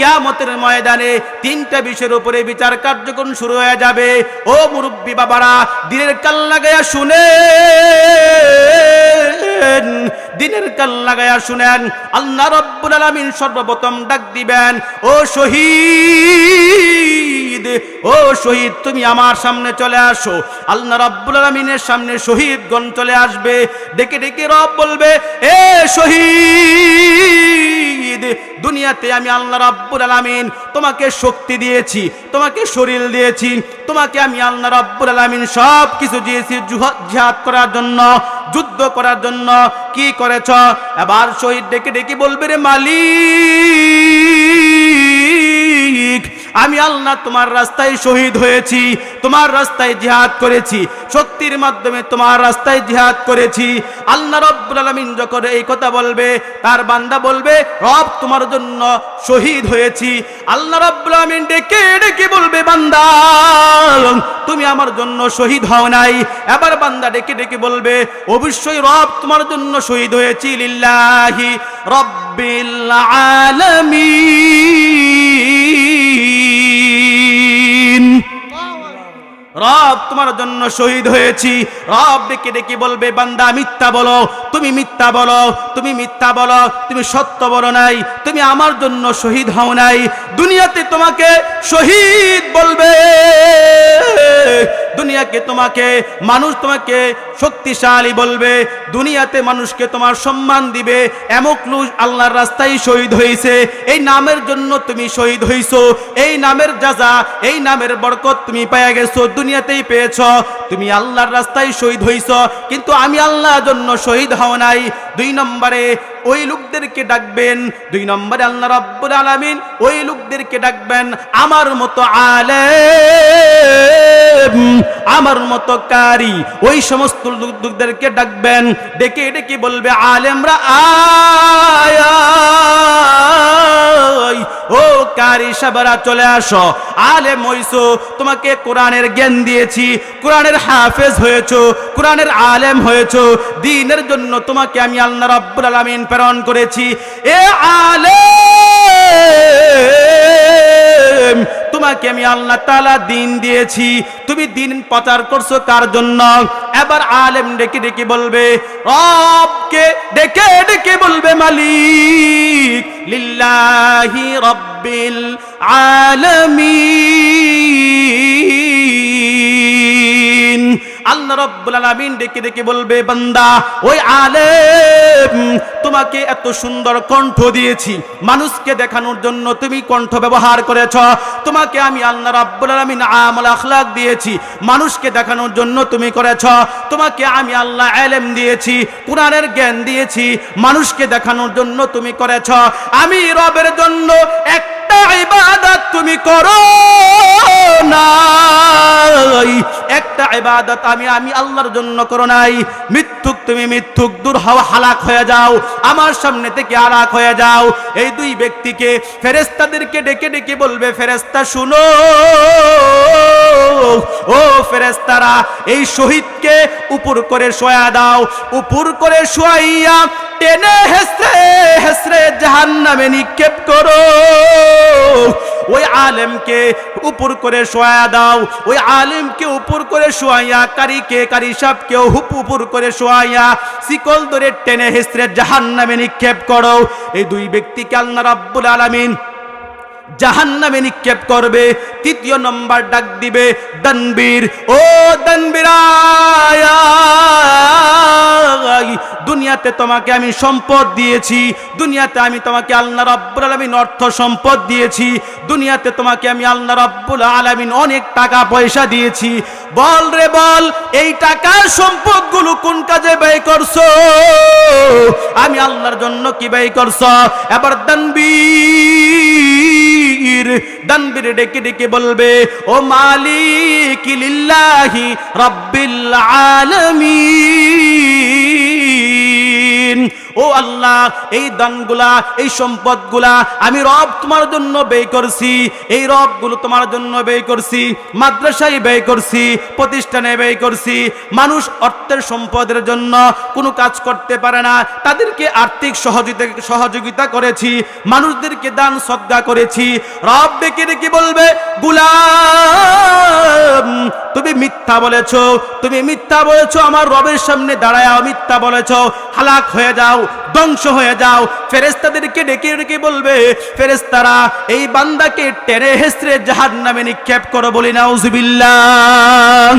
কিয়ামতের ময়দানে তিনটা বিষয়ের উপরে বিচার কার্যক্রম শুরু হয়ে যাবে। ও মুরব্বী বাবারা, দিনের কাল লাগাইয়া শুনে দিনের কাল লাগাইয়া শুনেন। আল্লাহ রব্বুল আলামিন সর্বপ্রথম ডাক দিবেন, ও শহীদ ও শহীদ, তুমি আমার সামনে চলে আসো। আল্লাহ রব্বুল আলামিনের সামনে শহীদগণ চলে আসবে। ডেকে ডেকে রব বলবে, এ শহীদ দুনিয়াতে আমি আল্লাহ রাব্বুল আলামিন তোমাকে শক্তি দিয়েছি, তোমাকে শরীর দিয়েছি, তোমাকে আমি আল্লাহ রাব্বুল আলামিন সব কিছু দিয়েছি জুহা- জিহাদ করার জন্য, যুদ্ধ করার জন্য। কি করেছ? এবার শহীদ ডেকে ডেকে বলবে রে মালিক। আমি আল্লাহ তোমার রাস্তায় শহীদ হয়েছি, তোমার রাস্তায় জিহাদ করেছি, শক্তির মাধ্যমে তোমার রাস্তায় জিহাদ করেছি। আল্লাহ রব্বুল আলামিন যখন এই কথা বলবে, তার বান্দা বলবে, রব তোমার জন্য শহীদ হয়েছি। আল্লাহ রব্বুল আলামিন ডেকে ডেকে বলবে, বান্দা, তুমি আমার জন্য শহীদ হও নাই। এবার বান্দা ডেকে ডেকে বলবে, অবশ্যই রব তোমার জন্য শহীদ হয়েছি লিল্লাহি রব্বিল আলামিন। রব তোমার জন্য শহীদ হয়েছি। রব ডেকে ডেকে বলবে, বান্দা, মিথ্যা বলো, তুমি মিথ্যা বলো, তুমি মিথ্যা বলো, তুমি সত্য বলো নাই, তুমি আমার জন্য শহীদ হও নাই। দুনিয়াতে তোমাকে শহীদ বলবে। দুনিয়াকে তোমাকে, মানুষ তোমাকে শক্তিশালী বলবে, দুনিয়াতে মানুষকে তোমার সম্মান দিবে, এমক লুজ আল্লাহর রাস্তায় শহীদ হয়েছে, এই নামের জন্য তুমি শহীদ হইছো, এই নামের যাজা এই নামের বরকত তুমি পাইয়া গেছো, দুনিয়াতেই পেয়েছ তুমি আল্লাহর রাস্তায় শহীদ হইছ, কিন্তু আমি আল্লাহর জন্য শহীদ হও নাই। দুই নম্বরে, ওই লোকদেরকে ডাকবেন। দুই নম্বরে, আল্লাহ রাব্বুল আলামিন ওই লোকদেরকে ডাকবেন, আমার মতো আলেম, আমার মতো কারি। ওই সমস্ত লোকদেরকে ডাকবেন, ডেকে ডেকে বলবে, আলেমরা আয় ও কারি সাবারা, চলে আসো। আলে মইসো তোমাকে কোরআনের জ্ঞান দিয়েছি, কোরআনের হাফেজ হয়েছো, কোরআনের আলেম হয়েছো, দিনের জন্য তোমাকে আমি আল্লাহ রাব্বুল আলামিন প্রেরণ করেছি। এ আলেম! তোমাকে আমি আল্লাহ তালা দিন দিয়েছি। তুমি দিন প্রচার করছ কার জন্য? এবার আলেম ডেকে ডেকে বলবে, রবকে ডেকে ডেকে বলবে মালিক, লিল্লাহি রব্বিল আলামিন। রব্বুল ডেকে ডেকে বলবে, বান্দা, ওই আলেম, তোমাকে এত সুন্দর কণ্ঠ দিয়েছি। মানুষকে দেখানোর জন্য তুমি কণ্ঠ ব্যবহার করেছ। তোমাকে আমি আল্লাহ রাব্বুল আলামিন আমল আখলাক দিয়েছি। মানুষকে দেখানোর জন্য তুমি করেছ। তোমাকে আমি আল্লাহ এলেম দিয়েছি, কোরআনের জ্ঞান দিয়েছি। মানুষকে দেখানোর জন্য তুমি করেছ। আমি রবের জন্য একটা ইবাদত তুমি করো নাই। একটা ইবাদত আমি আমি আল্লাহর জন্য করো নাই। মিথ্যুক তুমি মিথ্যুক, দূর হালাক হয়ে যাও, আমার সামনে থেকে হালাক হয়ে যাও। এই দুই ব্যক্তিকে ফেরেস্তাদেরকে ডেকে ডেকে বলবে ফেরেস্তা শুনো। ও ফেরেস্তারা এই শহীদকে উপর করে শোয়া দাও, উপর করে শোয়াইয়া টেনে হেসরে হেসরে জাহান্নামে নিক্ষেপ করো। ওই আলেমকে উপর করে শোয়া দাও। ওই আলেমকে উপর করে শোয়াইয়া কারিকে কারি সাপকে হুপ উপর করে শোয়াইয়া, শিকল ধরে টেনে হেসরে জাহান্নামে নিক্ষেপ করো। এই দুই ব্যক্তিকে আল্লাহ রাব্বুল আলামিন জাহান্নামে নিক্ষেপ করবে। তৃতীয় নম্বর ডাক দিবে দনবীর ও দনবীরায় দুনিয়াতে তোমাকে আমি সম্পদ দিয়েছি, দুনিয়াতে আমি তোমাকে আল্লাহ রাব্বুল আলামিন অর্থ সম্পদ দিয়েছি, দুনিয়াতে তোমাকে আমি আল্লাহ রাব্বুল আলামিন অনেক টাকা পয়সা দিয়েছি। বল রে বল, এই টাকার সম্পদগুলো কোন কাজে ব্যয় করছ? আমি আল্লাহর জন্য কি ব্যয় করছ? এবার দানবীর দানবীর ডেকে ডেকে বলবে ও মালিক লিল্লাহি রব্বিল আলামিন। ও আল্লাহ, এই দানগুলা, এই সম্পদগুলা আমি রব তোমার জন্য ব্যয় করছি। এই রবগুলো তোমার জন্য ব্যয় করছি, মাদ্রাসায় ব্যয় করছি, প্রতিষ্ঠানে ব্যয় করছি। মানুষ অর্থের সম্পদের জন্য কোনো কাজ করতে পারে না। তাদেরকে আর্থিক সহযোগিতা সহযোগিতা করেছি, মানুষদেরকে দান শ্রদ্ধা করেছি। রব ডেকে ডেকে বলবে, গুলাম, তুমি মিথ্যা বলেছ, তুমি মিথ্যা বলেছ, আমার রবের সামনে দাঁড়ায় মিথ্যা বলেছ, হালাক হয়ে যাও। ধ্বংস হয়ে যাও। ফেরেস্তাদেরকে ডেকে ডেকে বলবে ফেরেস্তারা এই বান্দাকে টেরে হেসরে জাহান নামে নিক্ষেপ করো বলি নাউজুবিল্লাহ।